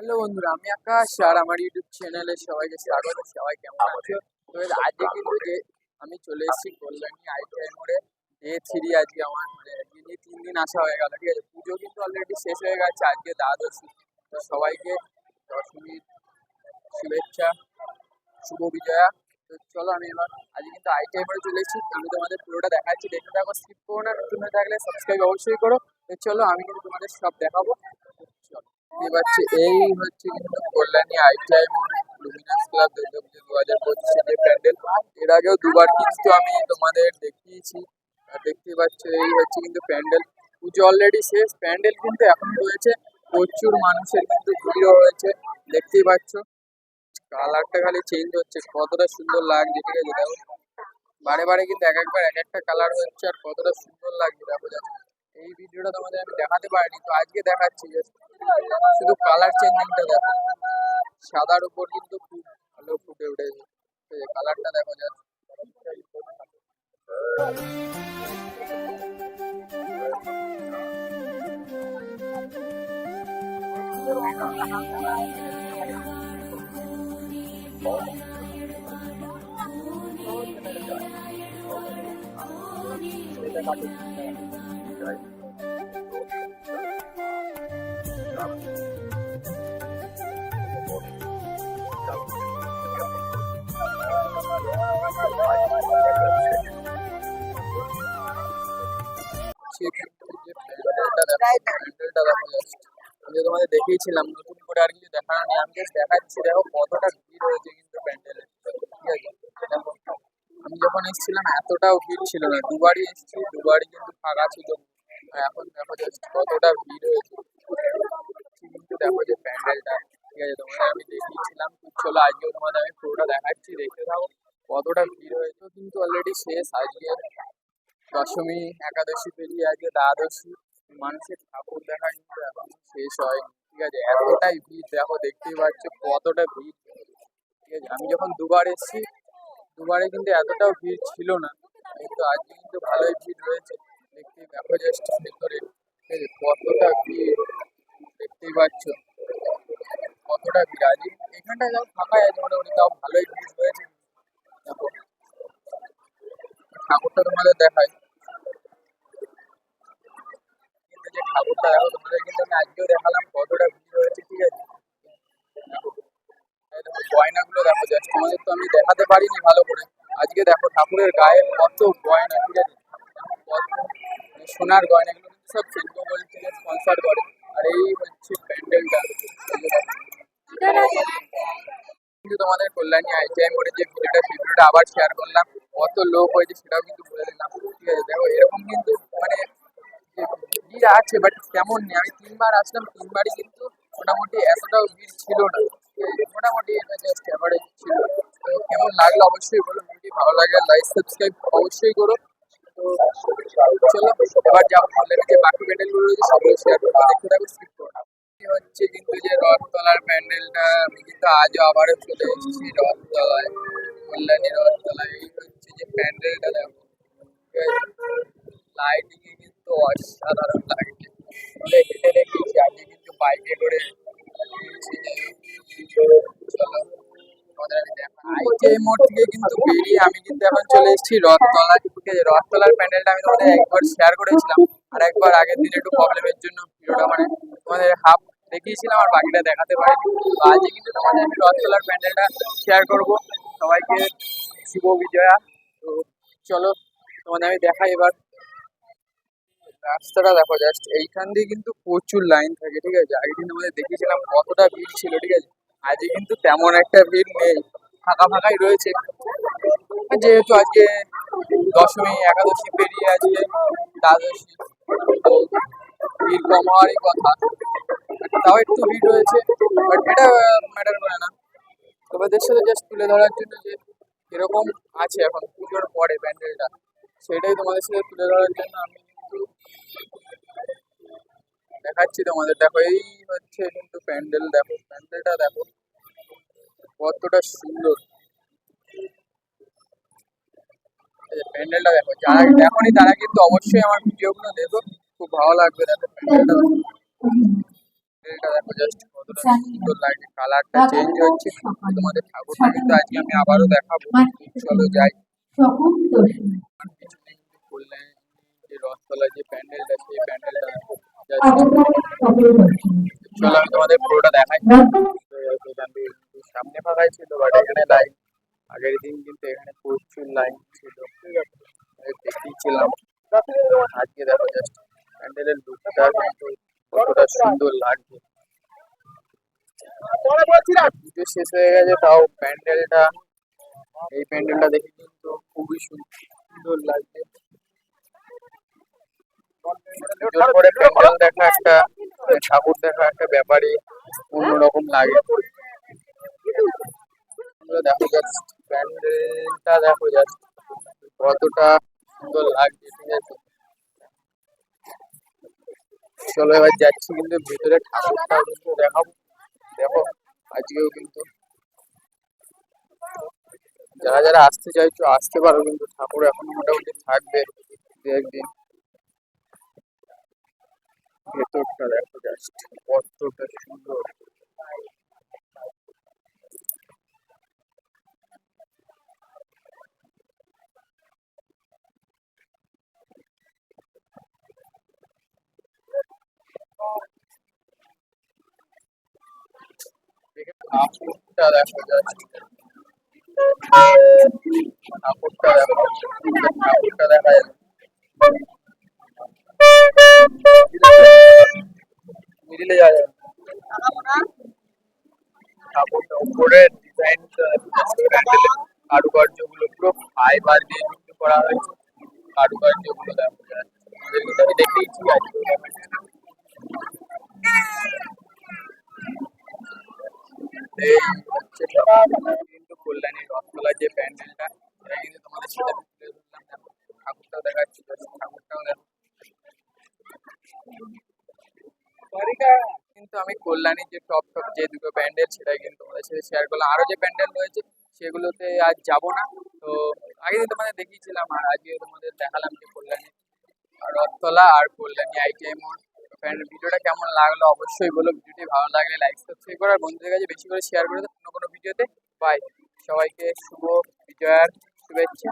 Hello বন্ধুরা আমি আকাশ আর আমার ইউটিউব চ্যানেলে সবাইকে স্বাগত। সবাই কেমন আছো তো আজকে কিন্তু যে আমি চলে এসেছি কল্যাণী আইটিআই মোড়ে ডে থ্রি আজকে আমার মানে নিয়ে তিন দিন আসা হয়ে গেল ঠিক আছে? পুজো কিন্তু অলরেডি শেষ হয়ে গেছে আজকে দ্বাদশী। তো সবাইকে দশমীর শুভেচ্ছা শুভ বিজয়া। তো চলো আমি এবার আজকে কিন্তু আইটিআই মোড়ে চলে এসেছি। আমি তোমাদের পুরোটা দেখাচ্ছি দেখতে থাকো স্কিপ করো না নতুন হয়ে থাকলে সাবস্ক্রাইব অবশ্যই করো। তো চলো আমি কিন্তু তোমাদের সব দেখাবো। দেখতে পাচ্ছি এই হচ্ছে কিন্তু কল্যাণী আইটিআই মোড় লুমিনাস ক্লাব দুর্গাপুজো দু হাজার পঁচিশে যে প্যান্ডেল এর আগেও দুবার কিন্তু আমি তোমাদের দেখিয়েছি। দেখতে পাচ্ছ, এই হচ্ছে কিন্তু প্যান্ডেল। পুজো অলরেডি শেষ, প্যান্ডেল কিন্তু এখন রয়েছে, প্রচুর মানুষের কিন্তু ভিড়ও হয়েছে দেখতেই পাচ্ছ। কালারটা খালি চেঞ্জ হচ্ছে, কতটা সুন্দর লাগছে, ঠিক আছে, দেখো। বারে বারে কিন্তু এক একবার এক একটা কালার হচ্ছে, আর কতটা সুন্দর লাগছে, দেখো যাচ্ছে এই ভিডিওটা তোমাদের আমি দেখাতে পারিনি, তো আজকে দেখাচ্ছি, just শুধু কালার চেঞ্জিংটা দেখো। সাদার উপর কিন্তু খুব ভালো ফুটে উঠেছে। কালারটা দেখো যাচ্ছে সে কিন্তু যে প্যান্ডেলটা দেখো just আমি তোমাদের দেখিয়েছিলাম নতুন করে আর কিছু দেখানো নেই আমি জাস্ট দেখাচ্ছি দেখো কতটা ভিড় হয়েছে কিন্তু প্যান্ডেলে আমি যখন এসেছিলাম, এতটাও ভিড় ছিল না। দুবারই এসেছি, দুবারই কিন্তু ফাঁকা ছিল। এখন দেখো জাস্ট কতটা ভিড় হয়েছে। দেখো যে প্যান্ডেলটা ঠিক আছে তোমাদের আমি দেখিয়েছিলাম চলো আজকেও তোমাদের আমি পুরোটা দেখাচ্ছি দেখতে থাকো কতটা ভিড় হয়েছে। কিন্তু অলরেডি শেষ, আজকে দশমী, একাদশী পেরিয়ে আজকে দ্বাদশী, মানুষের ঠাকুর দেখা কিন্তু এখনও শেষ হয়নি, ঠিক আছে? এতটাই ভিড়, দেখো, দেখতেই পাচ্ছ কতটা ভিড়। ঠিক আছে, আমি যখন দুবার এসেছি, দুবারে কিন্তু এতটাও ভিড় ছিল না, কিন্তু আজকে কিন্তু ভালোই ভিড় রয়েছে দেখতে দেখো জাস্ট ভেতরে, ঠিক আছে, কতটা ভিড়। দেখতেই পাচ্ছ। কতটা আজকে এখানটা যাও ফাঁকাই আছে মোটামুটি, তাও ভালোই ভিড় হয়েছে। দেখো। ঠাকুরটা তোমাদের দেখায় কিন্তু যে ঠাকুরটা দেখো, তোমাদের কিন্তু আমি আজকেও দেখালাম কতটা ভিড় হয়েছে, ঠিক আছে? গয়নাগুলো দেখো, জাস্ট তোমাদের তো আমি দেখাতে পারিনি ভালো করে। আজকে দেখো ঠাকুরের গায়ে কত গয়না, ঠিক আছে? সোনার গয়নাগুলো সব শিল্প থেকে স্পন্সার করে। এই হচ্ছে প্যান্ডেলটা। কিন্তু তোমাদের কল্যাণী আইটিআই মোড়ে যে ভিডিওটা, সেই ভিডিওটা আবার শেয়ার করলাম। কত লোক হয়েছে সেটাও কিন্তু বলে দিলাম। ঠিক আছে, দেখো, এরকম কিন্তু মানে ভিড় আছে বাট তেমন নেই। আমি তিনবার আসলাম, তিনবারই কিন্তু মোটামুটি এতটাও ভিড় ছিল না। মোটামুটি এটা জাস্ট অ্যাভারেজ ছিল। কেমন লাগল অবশ্যই বলো যদি ভালো লাগে লাইক সাবস্ক্রাইব অবশ্যই করো। চলো, এবার যাব কল্যাণী যে বাকি প্যান্ডেলগুলো রয়েছে সবগুলো শেয়ার করব দেখতে থাকো স্কিপ করো। হচ্ছে কিন্তু যে রথতলার প্যান্ডেলটা, আমি কিন্তু আজও আবারও চলে এসেছি রথতলায়, কল্যাণী রথতলায়। এই হচ্ছে যে প্যান্ডেলটা, দেখো। লাইটিং এ কিন্তু অসাধারণ লাগছে বলে দেখেছি আজকে কিন্তু বাইকে করে। চলো। মোড় থেকে কিন্তু বেরিয়ে আমি কিন্তু এখন চলে এসেছি একবার শেয়ার করেছিলাম। আর একবার আগের দিন একটু প্রবলেমের জন্য ভিডিওটা মানে হাফ দেখিয়েছিলাম আর বাকিটা দেখাতে কিন্তু শেয়ার সবাইকে বিজয়া। তো চলো দেখাই এবার। রাস্তাটা দেখো জাস্ট এইখান দিয়ে কিন্তু প্রচুর লাইন থাকে, ঠিক আছে? আগের দিন আমাদের দেখিয়েছিলাম কতটা ভিড় ছিল, ঠিক আছে? আজকে কিন্তু তেমন একটা ভিড় নেই। ফাঁকা ফাঁকাই রয়েছে। যেহেতু আজকে দশমী, একাদশী পেরিয়ে আজকে দ্বাদশী, তো ভিড় কম হওয়ারই কথা। তাও একটু ভিড় রয়েছে বাট এটা ম্যাটার করে না। তোমাদের সাথে জাস্ট তুলে ধরার জন্য যে এরকম আছে এখন পুজোর পরে প্যান্ডেলটা, সেটাই তোমাদের সাথে তুলে ধরার জন্য আমি কিন্তু দেখাচ্ছি তোমাদের। দেখো এই হচ্ছে কিন্তু প্যান্ডেল দেখো প্যান্ডেলটা দেখো কতটা সুন্দর। প্যান্ডেলটা দেখো যারা দেখোনি তারা কিন্তু অবশ্যই আমার ভিডিওগুলো দেখো। খুব ভালো লাগবে দেখো প্যান্ডেলটা দেখো। প্যান্ডেলটা দেখো জাস্ট কত কতটা সুন্দর লাগে কালারটা চেঞ্জ হচ্ছে। তোমাদের ঠাকুরটা কিন্তু আজকে আমি আবারও দেখাবো। চলো যাই। কল্যাণ যে রথতলা যে প্যান্ডেলটা সেই প্যান্ডেলটা চলো, আমি তোমাদের পুরোটা দেখাই। সামনে ফাঁকাই ছিল বাট এখানে লাইন আগের দিন কিন্তু এখানে প্রচুর লাইন ছিল। আমি দেখিয়েছিলাম। আজকে দেখো জাস্ট প্যান্ডেলের লুকটা কিন্তু কতটা সুন্দর লাগছে। পুজো শেষ হয়ে গেছে, তাও প্যান্ডেলটা। এই প্যান্ডেলটা দেখে কিন্তু খুবই সুন্দর লাগছে। পরে প্যান্ডেল দেখা একটা ঠাকুর দেখা একটা ব্যাপারই অন্যরকম লাগে দেখো জাস্ট প্যান্ডেলটা দেখো জাস্ট কতটা সুন্দর লাগছে ঠিক আছে চলো এবার যাচ্ছি কিন্তু ভিতরে ঠাকুরটা কিন্তু দেখাবো দেখো আজকেও কিন্তু যারা যারা আসতে চাইছো আসতে পারো কিন্তু ঠাকুর এখন মোটামুটি থাকবে। দু একদিন। ভেতরটা দেখো জাস্ট কতটা সুন্দর ঠাকুরটা দেখো জাস্ট ঠাকুরটা দেখো যাচ্ছে মিডিলে যাওয়া যাবে। ঠাকুরটা ফাইবার দিয়ে যুক্ত করা হয়েছে। কারুকার্যগুলো এই হচ্ছে কিন্তু কল্যাণী রথতলার যে প্যান্ডেলটা, এটা কিন্তু তোমাদের সাথে দেখো দেখাচ্ছি just ঠাকুরটাও দেখো কিন্তু আমি কল্যাণীর যে টপ টপ যে দুটো প্যান্ডেল সেটা কিন্তু তোমাদের সাথে শেয়ার করলাম। আরও যে প্যান্ডেল রয়েছে সেগুলোতে আজ যাব না। তো আগে তোমাদের দেখিয়েছিলাম আর আজকে তোমাদের দেখালাম যে কল্যাণী রথতলা আর কল্যাণী আইটিআই মোড় প্যান্ডেল ভিডিওটা কেমন লাগল অবশ্যই বলো। ভিডিওটি ভালো লাগলে লাইক সাবস্ক্রাইব করো। আর বন্ধুদের কাছে বেশি করে শেয়ার করে দাও। অন্য কোনো ভিডিওতে বাই সবাইকে শুভ বিজয়ার শুভেচ্ছা।